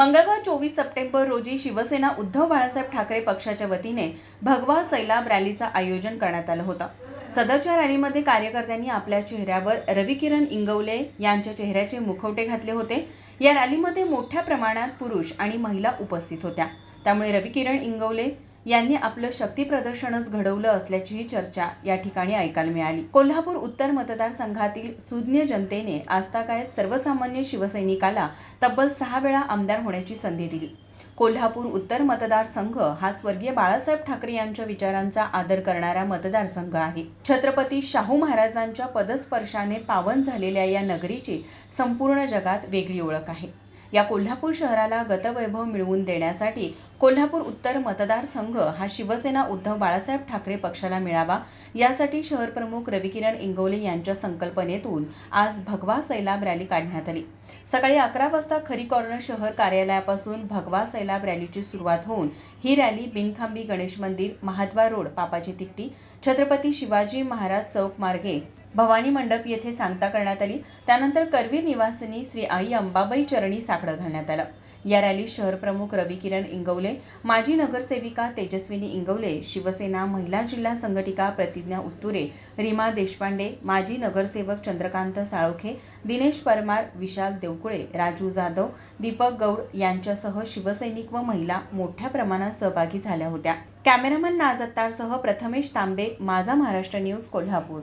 मंगळवार चोवीस सप्टेंबर रोजी शिवसेना उद्धव बाळासाहेब ठाकरे पक्षाच्या वतीने भगवा सैलाब रॅलीचं आयोजन करण्यात आलं होतं. सदरच्या रॅलीमध्ये कार्यकर्त्यांनी आपल्या चेहऱ्यावर रविकिरण इंगवले यांच्या चेहऱ्याचे मुखवटे घातले होते. या रॅलीमध्ये मोठ्या प्रमाणात पुरुष आणि महिला उपस्थित होत्या. त्यामुळे रविकिरण इंगवले यांनी आपलं शक्तीप्रदर्शनच घडवलं असल्याचीही चर्चा या ठिकाणी ऐकायला मिळाली. कोल्हापूर उत्तर मतदारसंघातील सुज्ञ जनतेने आजतागायत सर्वसामान्य शिवसैनिकाला तब्बल सहा वेळा आमदार होण्याची संधी दिली. कोल्हापूर उत्तर मतदारसंघ हा स्वर्गीय बाळासाहेब ठाकरे यांच्या विचारांचा आदर करणारा मतदारसंघ आहे. छत्रपती शाहू महाराजांच्या पदस्पर्शाने पावन झालेल्या या नगरीची संपूर्ण जगात वेगळी ओळख आहे. या कोल्हापूर शहराला गतवैभव मिळवून देण्यासाठी कोल्हापूर उत्तर मतदारसंघ हा शिवसेना उद्धव बाळासाहेब ठाकरे पक्षाला मिळावा यासाठी शहरप्रमुख रविकिरण इंगोले यांच्या संकल्पनेतून आज भगवा सैलाब रॅली काढण्यात आली. सकाळी अकरा वाजता खरी कॉर्नर शहर कार्यालयापासून भगवा सैलाब रॅलीची सुरुवात होऊन ही रॅली बिनखांबी गणेश मंदिर महाद्वार रोड पापाची तिकटी छत्रपती शिवाजी महाराज चौक मार्गे भवानी मंडप येथे सांगता करण्यात आली. त्यानंतर करवीर निवासिनी श्री आई अंबाबाई चरणी साकडं घालण्यात आलं. या रॅलीत शहर प्रमुख रवी किरण इंगवले माजी नगरसेविका तेजस्विनी इंगवले शिवसेना महिला जिल्हा संघटिका प्रतिज्ञा उत्तुरे रीमा देशपांडे माजी नगरसेवक चंद्रकांत साळोखे दिनेश परमार विशाल देवकुळे राजू जाधव दीपक गौड यांच्यासह शिवसैनिक व महिला मोठ्या प्रमाणात सहभागी झाल्या होत्या. कॅमेरामन नाजत्तारसह प्रथमेश तांबे माझा महाराष्ट्र न्यूज कोल्हापूर.